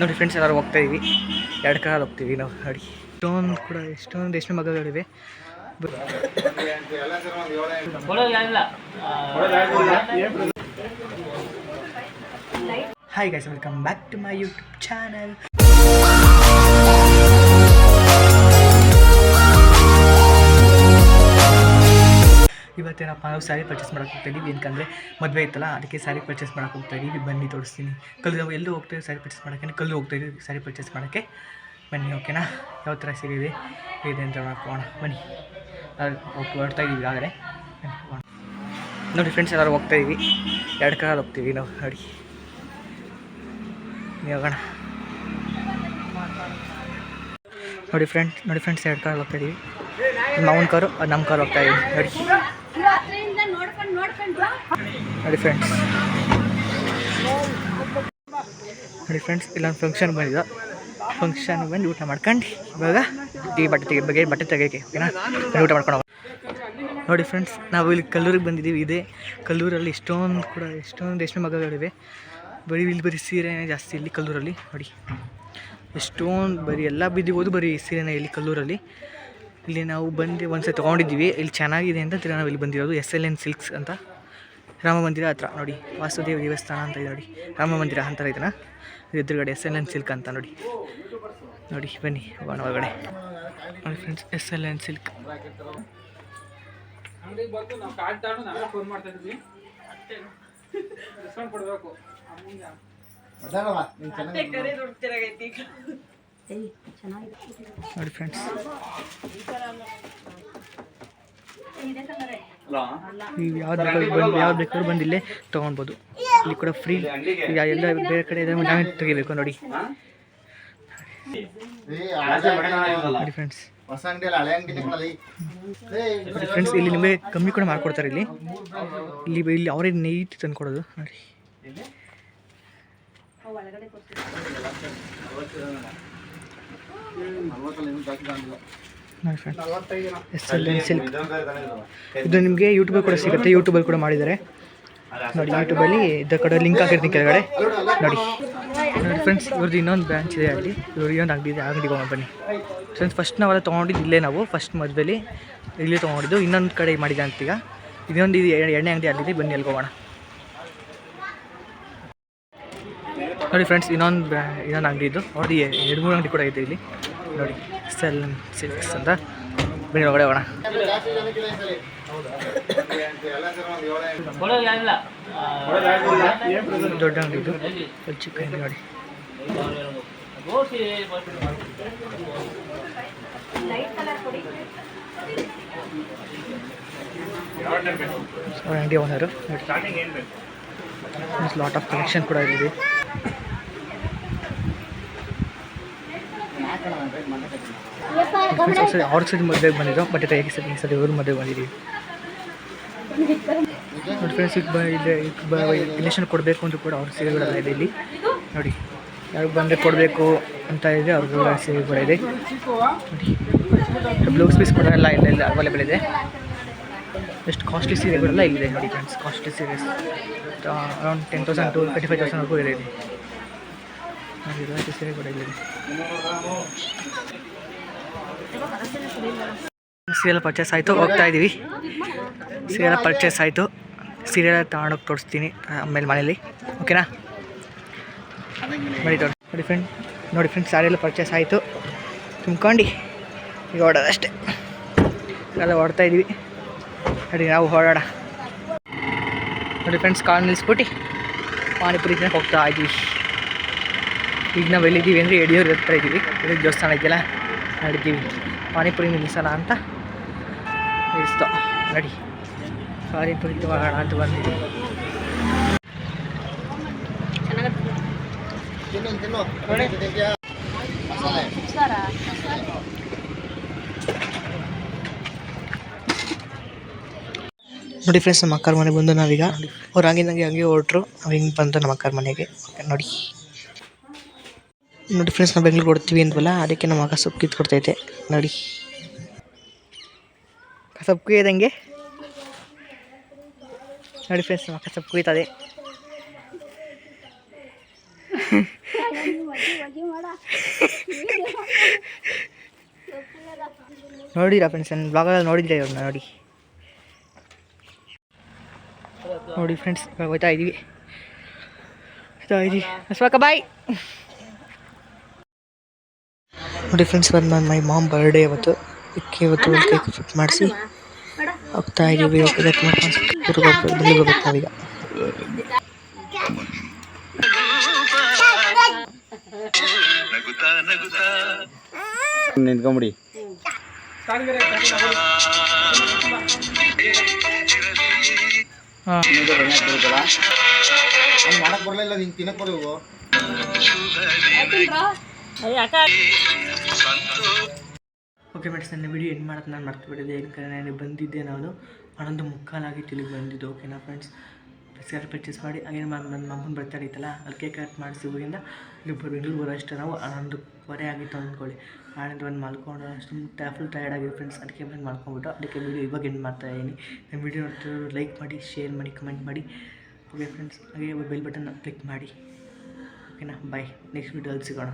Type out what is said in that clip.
ನೋಡಿ ಫ್ರೆಂಡ್ಸ್ ಎಲ್ಲರೂ ಹೋಗ್ತಾ ಇದೀವಿ. ಎರಡು ಕಾರಲ್ಲಿ ಹೋಗ್ತೀವಿ ನಾವು ಗಾಡಿ ಇಷ್ಟೊಂದು ಕೂಡ ಎಷ್ಟೊಂದು ರೇಷ್ಮೆ ಮಗಗಳಿವೆ. Hi guys welcome back to my YouTube channel ಇವತ್ತೇನಪ್ಪ ನಾವು ಸ್ಯಾರಿ ಪರ್ಚೇಸ್ ಮಾಡಕ್ಕೆ ಹೋಗ್ತಾ ಇದೀವಿ. ಏನಕ್ಕಂದರೆ ಮದುವೆ ಇತ್ತಲ್ಲ, ಅದಕ್ಕೆ ಸ್ಯಾರಿ ಪರ್ಚೇಸ್ ಮಾಡೋಕೆ ಹೋಗ್ತಾ ಇದೀವಿ. ಬನ್ನಿ ತೋರಿಸ್ತೀನಿ. ಕಲ್ಲು ನಾವು ಎಲ್ಲೂ ಹೋಗ್ತಾ ಸ್ಯಾರಿ ಪರ್ಚೇಸ್ ಮಾಡೋಕ್ಕೆ ಕಲ್ಲು ಹೋಗ್ತಾ ಇದೀವಿ ಸ್ಯಾರಿ ಪರ್ಚೇಸ್ ಮಾಡೋಕ್ಕೆ. ಬನ್ನಿ ಓಕೆನಾ ಯಾವ ಥರ ಸೀರೆ ಇದೆ? ಅಂತ ನೋಡ್ಕೋಣ ಬನ್ನಿ. ಓಕೆ ಹೊರಡ್ತಾ ಇದ್ದೀವಿ ಆದರೆ ನೋಡಿ ಫ್ರೆಂಡ್ಸ್ ಎಲ್ಲರೂ ಹೋಗ್ತಾ ಇದ್ದೀವಿ ಎರಡು ಕಾರಲ್ಲಿ ಹೋಗ್ತೀವಿ ನಾವು, ನೋಡಿ. ಹೋಗೋಣ. ನೋಡಿ ಫ್ರೆಂಡ್ಸ್ ನೋಡಿ ಫ್ರೆಂಡ್ಸ್ ಎರಡು ಕಾರಲ್ಲಿ ಹೋಗ್ತಾ ಇದೀವಿ. ಮಾವನ ಕಾರು ನಮ್ಮ ಕಾರು ಹೋಗ್ತಾ ಇದ್ದೀವಿ ನೋಡಿ. ನೋಡಿ ಫ್ರೆಂಡ್ಸ್ ನೋಡಿ ಫ್ರೆಂಡ್ಸ್ ಇಲ್ಲೊಂದು ಫಂಕ್ಷನ್ ಬಂದಿದ್ದು ಫಂಕ್ಷನ್ ಬಂದು ಊಟ ಮಾಡ್ಕೊಂಡು ಇವಾಗ ಟೀ ಬಟ್ಟೆ ತೆಗಿ ಬಗ್ಗೆ ಬಟ್ಟೆ ತೆಗಿಯೋಕೆ ಓಕೆನಾ ಊಟ ಮಾಡ್ಕೊಂಡು ನೋಡಿ ಫ್ರೆಂಡ್ಸ್ ನಾವು ಇಲ್ಲಿ ಕಲ್ಲೂರಿಗೆ ಬಂದಿದ್ದೀವಿ. ಇದೇ ಕಲ್ಲೂರಲ್ಲಿ ಎಷ್ಟೊಂದು ಕೂಡ ಎಷ್ಟೊಂದು ರೇಷ್ಮೆ ಮಗಗಳಿವೆ. ಬರೀ ಇಲ್ಲಿ ಬರೀ ಸೀರೆನೇ ಜಾಸ್ತಿ ಇಲ್ಲಿ ಕಲ್ಲೂರಲ್ಲಿ. ನೋಡಿ, ಎಷ್ಟೊಂದು ಬರೀ ಎಲ್ಲ ಬಿದ್ದಿಬೋದು ಬರೀ ಸೀರೆನೇ ಇಲ್ಲಿ ಕಲ್ಲೂರಲ್ಲಿ. ಇಲ್ಲಿ ನಾವು ಬಂದು ಒಂದ್ಸತಿ ತೊಗೊಂಡಿದ್ದೀವಿ. ಇಲ್ಲಿ ಚೆನ್ನಾಗಿದೆ ಅಂತ ತಿರ್ಗಾ ನಾವು ಇಲ್ಲಿ ಬಂದಿರೋದು ಎಸ್ ಎಲ್ ಎನ್ ಸಿಲ್ಕ್ಸ್ ಅಂತ. ರಾಮ ಮಂದಿರ ಹತ್ರ ನೋಡಿ ವಾಸುದೇವ ದೇವಸ್ಥಾನ ಅಂತ ಇದೆ ನೋಡಿ. ರಾಮ ಮಂದಿರ ಅಂತ ಇದನ್ನ ಎದುರುಗಡೆ ಎಸ್ ಎಲ್ ಎನ್ ಸಿಲ್ಕ್ ಅಂತ ನೋಡಿ. ನೋಡಿ ಬನ್ನಿ ಹೋಗೋಣ ಒಳಗಡೆ. ನೋಡಿ friends S L N silk ನೋಡಿ ಫ್ರೆಂಡ್ಸ್ ನೀವು ಯಾವ್ದು ಬೇಕಾದ್ರೂ ಬಂದು ಯಾವ್ದು ಬೇಕಾದ್ರೂ ಬಂದು ಇಲ್ಲೇ ತೊಗೊಳ್ಬೋದು ಇಲ್ಲಿ ಕೂಡ ಫ್ರೀ ಈಗ ಎಲ್ಲ ಬೇರೆ ಕಡೆ ಇದೆ ನಾವೇ ತೆಗಿಬೇಕು ನೋಡಿ. ನೋಡಿ ಫ್ರೆಂಡ್ಸ್ ಇಲ್ಲಿ ನಿಮಗೆ ಕಮ್ಮಿ ಕೂಡ ಮಾಡ್ಕೊಡ್ತಾರೆ ಇಲ್ಲಿ. ಇಲ್ಲಿ ಇಲ್ಲಿ ಅವರೇ ನೀಟ್ ತಂದು ಕೊಡೋದು. ನೋಡಿ. ನೋಡಿ friends S L N silk ಇದು ನಿಮಗೆ ಯೂಟ್ಯೂಬಲ್ಲಿ ಕೂಡ ಸಿಗುತ್ತೆ. ಯೂಟ್ಯೂಬಲ್ಲಿ ಕೂಡ ಮಾಡಿದ್ದಾರೆ. ನೋಡಿ ಯೂಟ್ಯೂಬಲ್ಲಿ ಇದ್ದ ಕಡೆ ಲಿಂಕ್ ಹಾಕಿರ್ತೀನಿ ಕೆಳಗಡೆ. ನೋಡಿ. ನೋಡಿ ಫ್ರೆಂಡ್ಸ್ ಇವ್ರದ್ದು ಇನ್ನೊಂದು ಬ್ರಾಂಚ್ ಇದೆ ಅಲ್ಲಿ. ಇವ್ರು ಇನ್ನೊಂದು ಅಂಗಡಿ ಇದೆ. ಆ ಅಂಗಡಿಗೆ ಹೋಗೋಣ ಬನ್ನಿ. ಫ್ರೆಂಡ್ಸ್ ಫಸ್ಟ್ ನಾವೆಲ್ಲ ತೊಗೊಂಡಿದ್ದು ಇಲ್ಲೇ ನಾವು. ಫಸ್ಟ್ ಮಧ್ಯದಲ್ಲಿ ಇಲ್ಲಿ ತೊಗೊಂಡಿದ್ದು. ಇನ್ನೊಂದು ಕಡೆ ಮಾಡಿದೆ ಅಂತೀಗ. ಇನ್ನೊಂದು ಇದು ಎಣ್ಣೆ ಅಂಗಡಿ ಆಗಿದೆ ಬನ್ನಿ ಅಲ್ಲಿ ಹೋಗೋಣ. ನೋಡಿ ಫ್ರೆಂಡ್ಸ್ ಇನ್ನೊಂದು ಬ್ರಾ ಇನ್ನೊಂದು ಅಂಗಡಿ ಇದು. ಅವ್ರದ್ದು ಎರಡು ಮೂರು ಅಂಗಡಿ ಕೂಡ ಇದೆ ಇಲ್ಲಿ. ನೋಡಿ, ಸೆಲ್ ಸಿಕ್ಸ್ ಅಂತ. ಬಿಡಿ ಒಳಗಡೆ ಹೋಗೋಣ. ದೊಡ್ಡ ಅಂಗಡಿ ಇದು. ಚಿಕ್ಕ ಅಂಗಡಿ ನೋಡಿ. ಅಂಗಡಿ ಓನರು. ಲಾಟ್ ಆಫ್ ಕಲೆಕ್ಷನ್ ಕೂಡ ಇಲ್ಲಿದೆ ಫ್ರೆಂಡ್ಸ್ ಸರಿ ಅವ್ರ ಸರಿ ಮದುವೆಗೆ ಬಂದಿದ್ದೋ ಬಟ್ ಈಗ ಸರಿ ಈ ಸರಿ ಇವ್ರ ಮದುವೆ ಬಂದಿದ್ದೀವಿ. ನೋಡಿ ಫ್ರೆಂಡ್ಸ್ ಈಗ ಈಗ ಕೊಡಬೇಕು ಅಂತ ಕೂಡ ಅವ್ರ ಸೀರೆಗಳೆಲ್ಲ ಇದೆ ಇಲ್ಲಿ. ನೋಡಿ, ಯಾರು ಬಂದರೆ ಕೊಡಬೇಕು ಅಂತ ಇದೆ ಅವ್ರಿಗೆಲ್ಲ ಸೀರೆ ಕೂಡ ಇದೆ. ನೋಡಿ ಬ್ಲೌಸ್ ಪೀಸ್ ಕೂಡ ಎಲ್ಲ ಇಲ್ಲ ಅವೈಲೇಬಲ್ ಇದೆ. ಎಷ್ಟು ಕಾಸ್ಟ್ಲಿ ಸೀರೆಗಳೆಲ್ಲ ಇಲ್ಲಿದೆ, ನೋಡಿ friends costly ಸೀರೆಸ್ around ten thousand to thirty five ತೌಸಂಡ್ವರೆಗೂ ಇದೆ ಇಲ್ಲಿ ನೋಡಿ ಇಲಾಂಟಿ ಸೀರೆ ಕೂಡ ಇಲ್ಲಿದೆ ಸೀರೆಲ್ಲ ಪರ್ಚೇಸ್ ಆಯಿತು, ಹೋಗ್ತಾ ಇದ್ದೀವಿ ಸೀರೆಲ್ಲ ಪರ್ಚೇಸ್ ಆಯಿತು. ಸೀರೆ ತಗೊಂಡೋಗಿ ತೋರಿಸ್ತೀನಿ ಆಮೇಲೆ ಮನೇಲಿ. ಓಕೆನಾ? ಬನ್ನಿ ತೋರಿಸಿ. ನೋಡಿ ಫ್ರೆಂಡ್ ನೋಡಿ ಫ್ರೆಂಡ್ಸ್ ಸಾರಿ ಎಲ್ಲ ಪರ್ಚೇಸ್ ಆಯಿತು. ತುಂಬ್ಕೊಂಡು, ಈಗ ಓಡೋದಷ್ಟೇ ಎಲ್ಲ ಓಡ್ತಾ ಇದ್ದೀವಿ ನೋಡಿ, ನಾವು ಹೊರಡೋಣ ನೋಡಿ ಫ್ರೆಂಡ್ಸ್ ಕಾರ್ ನಿಲ್ಲಿಸ್ಬಿಟ್ಟು ಪಾನಿಪುರಿ ತಿನ್ನಕ್ಕೆ ಹೋಗ್ತಾ ಇದ್ದೀವಿ ಈಗ ನಾವು ಎಲ್ಲಿದ್ದೀವಿ ಅಂದರೆ ಯಡಿಯೂರು ಹತ್ರ ಇದ್ದೀವಿ ಯಡಿಯೂರು ದೇವಸ್ಥಾನ ಇದೆಯಲ್ಲ ನಡಿದ್ದೀವಿ ಪಾನಿಪುರಿ ನಿಲ್ಲಿಸೋಣ ಅಂತ ನಿಲ್ಲಿಸ್ತೋ ನಡಿ. ಪಾನಿಪುರಿ ತಗೋಣ ಅಂತ ಬಂದಿದ್ದೀವಿ ನೋಡಿ ಫ್ರೆಂಡ್ಸ್ ನಮ್ಮ ಅಕ್ಕರ ಮನೆಗೆ ಬಂದು ನಾವೀಗ ಅವ್ರು ಹಂಗಿಂದಂಗೆ ಹಂಗೆ ಹೊರಟ್ರು. ನಾವು ಹಿಂಗೆ ಬಂದು ನಮ್ಮ ಅಕ್ಕರ ಮನೆಗೆ. ನೋಡಿ. ನೋಡಿ ಫ್ರೆಂಡ್ಸ್ ನಾವು ಬೆಂಗ್ಳೂರು ಕೊಡ್ತೀವಿ ಅಂದ್ವಲ್ಲ, ಅದಕ್ಕೆ ನಮ್ಮ ಆಗ ಸೊಪ್ಪು ಕಿತ್ಕೊಡ್ತೈತೆ. ನೋಡಿ. ಸೊಪ್ಪು ಕುಯ್ಯದಂಗೆ ನೋಡಿ ಫ್ರೆಂಡ್ಸ್ ನಮ್ಮ ಅಕ್ಕ ಸೊಪ್ಪು ಕುಯ್ತದೆ ನೋಡಿರಾ ಫ್ರೆಂಡ್ಸ್ ನನ್ನ ಬ್ಲಾಗಲ್ಲಿ ನೋಡಿದ್ರೆ ಇವ್ರನ್ನ ನೋಡಿ. ನೋಡಿ ಫ್ರೆಂಡ್ಸ್ ಹೋಗ್ತಾ ಇದ್ದೀವಿ ಹೋಗ್ತಾ ಇದ್ದೀವಿ ಅಸ್ವಾಕ ಬಾಯ್ ನೋಡಿ ಫ್ರೆಂಡ್ಸ್ ಬಂದು ನನ್ನ ಮೈ ಮಾಮ್ ಬರ್ಡೇ ಇವತ್ತು ಅದಕ್ಕೆ ಇವತ್ತು ಒಂದು ಕೇಕ್ ಕಟ್ ಮಾಡಿಸಿ. ಹೋಗ್ತಾ ಇದ್ದೀವಿ ಬೆಳಿಗ್ಗೆ ಹೋಗ್ಬೇಕು ನಾವೀಗ ನಿಂತ್ಕೊಂಬಿಡಿ ಮಾಡಕ್ ಬರಲಿಲ್ಲ ನಿಂಗೆ ತಿನ್ನಕ್ ಬರೋದು ಓಕೆ ಮೇಡಮ್ ನನ್ನ ವಿಡಿಯೋ ಏನು ಮಾಡೋದು ನಾನು ಮರ್ತು ಬಿಟ್ಟಿದ್ದೆ. ಏನಕ್ಕೆ ನಾನು ಬಂದಿದ್ದೆ ನಾನು ಹನ್ನೊಂದು ಮುಕ್ಕಾಲಾಗಿ ಇಲ್ಲಿಗೆ ಬಂದಿದ್ದು. ಓಕೆನಾ ಫ್ರೆಂಡ್ಸ್ ಬಿಸ್ಕೆಟ್ ಪರ್ಚೇಸ್ ಮಾಡಿ, ಹಾಗೆ ನನ್ನ ಮಮ್ಮನ ಬರ್ತಾ ಇತ್ತಲ್ಲ ಅಲ್ಲಿ ಕೇಕ್ ಕಟ್ ಮಾಡಿಸಿ ಊರಿಂದ ಇಲ್ಲಿ ಬೆಂಗಳೂರು ಬರೋ ಅಷ್ಟು ನಾವು ಹನ್ನೊಂದುವರೆ ಆಗಿತ್ತು ಅಂದ್ಕೊಳ್ಳಿ. ಆನಂದ ಒಂದು ಮಲ್ಕೊಂಡು ಅಷ್ಟು ಫುಲ್ ಟಯರ್ಡ್ ಆಗಿದೆ ಫ್ರೆಂಡ್ಸ್ ಅದಕ್ಕೆ ಬಂದು ಮಾಡ್ಕೊಂಬಿಟ್ಟು ಅದಕ್ಕೆ ವಿಡಿಯೋ ಇವಾಗ ಏನು ಮಾಡ್ತಾ ಇದ್ದೀನಿ. ನಮ್ಮ ವಿಡಿಯೋ ನೋಡ್ತಿರೋರು ಲೈಕ್ ಮಾಡಿ ಶೇರ್ ಮಾಡಿ ಕಮೆಂಟ್ ಮಾಡಿ. ಓಕೆ ಫ್ರೆಂಡ್ಸ್ ಹಾಗೆ ಬೆಲ್ ಬಟನ್ ಕ್ಲಿಕ್ ಮಾಡಿ. ಓಕೆನಾ ಬಾಯ್ ನೆಕ್ಸ್ಟ್ ವಿಡಿಯೋದಲ್ಲಿ ಸಿಗೋಣ.